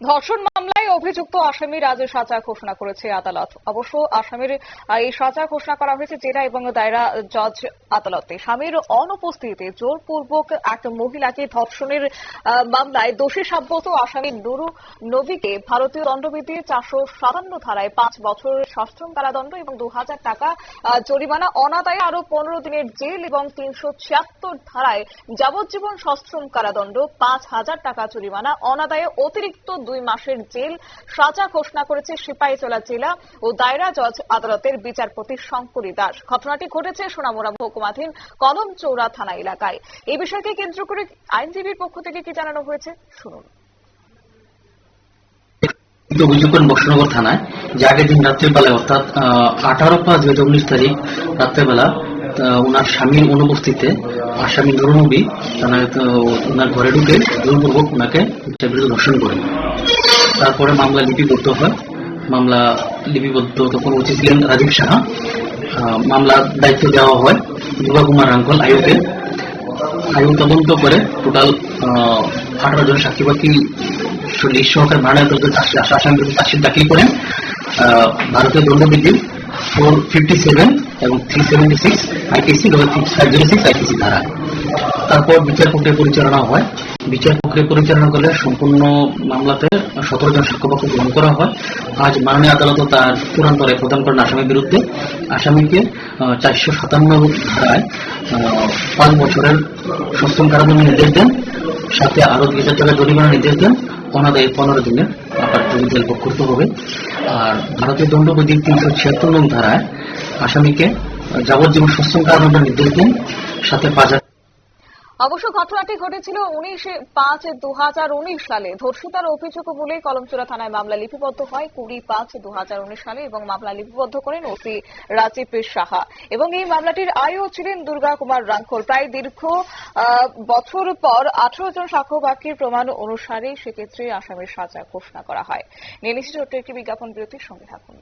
ধর্ষণ মামলায় অভিযুক্ত আসামির রাজের সাজা ঘোষণা করেছে আদালত। অবশ্য আসামির এই সাজা ঘোষণা করা হয়েছে জেলা এবং দায়রা জজ আদালতে। স্বামীর অনুপস্থিতিতে জোরপূর্বক এক মহিলাকে ধর্ষণের মামলায় দোষী সাব্যস্ত আসামি নুরু নবীকে ভারতীয় দণ্ডবিধি চারশো সাতান্ন ধারায় পাঁচ বছরের সশ্রম কারাদণ্ড এবং দু হাজার টাকা জরিমানা অনাদায়ে আরও পনেরো দিনের জেল এবং তিনশো ছিয়াত্তর ধারায় যাবজ্জীবন সশ্রম কারাদণ্ড, পাঁচ হাজার টাকা জরিমানা অনাদায়ে অতিরিক্ত দুই মাসের জেল সাজা ঘোষণা করেছে সিপাহীজলা জেলা ও দায়রা জজ আদালতের বিচারপতি শঙ্করী দাস। ঘটনাটি ঘটেছে সোনামুড়া মহকুমাধীন কদম চৌরা থানা এলাকায়। এই বিষয়কে কেন্দ্র করে আইনজীবীর পক্ষ থেকে কি জানানো হয়েছে? শুনুন। অভিযোগ করেন বক্সনগর থানায়, যে আগের দিন রাত্রিবেলায় অর্থাৎ আঠারো পাঁচ দুই হাজার উনিশ তারিখ রাত্রেবেলা ওনার স্বামীর অনুপস্থিতিতে আসামি নুরনবী ওনার ঘরে ঢুকে জোরপূর্বক ওনাকে ধর্ষণ করে তারপরে মামলা লিপিবদ্ধ হয়। মামলা লিপিবদ্ধ তখন ওসি ছিলেন রাজীব সাহা। মামলার দায়িত্ব দেওয়া হয় দুর্গা কুমার রাঙ্কল আয়োগে আয়ু তদন্ত করে টোটাল আঠারো জন সাক্ষী বাকি লিস্ট সহকারে ভাড়া আসাম চার্জশিট দাখিল করেন আহ, ভারতীয় দণ্ডবিধি ফোর ফিফটি সেভেন এবং three seventy six IPC five zero six IPC ধারা। তারপর বিচার প্রক্রিয়া পরিচালনা হয়। বিচার প্রক্রিয়া পরিচালনা করলে সম্পূর্ণ মামলাতে সতেরো জন সাক্ষ্যপক্ষ গ্রহণ করা হয়। আজ মাননীয় আদালত তার চূড়ান্ত রায় প্রদান করেন আসামির বিরুদ্ধে। আসামিকে চারশো সাতান্ন ধারায় পাঁচ বছরের সশ্রম কারাদণ্ড নির্দেশ দেন। সাথে আরও দুই হাজার টাকা জরিমানা নির্দেশ দেন। অনাদায়ী পনেরো দিনের জমি জেল করতে হবে। আর ভারতীয় দণ্ডবিধির তিনশো ছিয়াত্তর নং ধারায় আসামিকে যাবজ্জীবন সশ্রম কারাদণ্ড নির্দেশ দেন। সাথে পাঁচ হাজার অবশ্য ঘটনাটি ঘটেছিল উনিশে পাঁচ দু সালে। ধর্ষিতার অভিযোগ বলে কলমচুরা থানায় মামলা লিপিবদ্ধ হয় কুড়ি পাঁচ দু সালে এবং মামলা লিপিবদ্ধ করেন ওসি রাজীব সাহা। এবং এই মামলাটির আয়ও ছিলেন দুর্গা কুমার রাঙ্কল প্রায় দীর্ঘ বছর পর আঠারো জন সাক্ষ্যবাক্যের প্রমাণ অনুসারে সেক্ষেত্রে আসামের সাজা ঘোষণা করা হয়। নিয়ে নিশ্চিত একটি বিজ্ঞাপন বিরতির সঙ্গে থাকুন।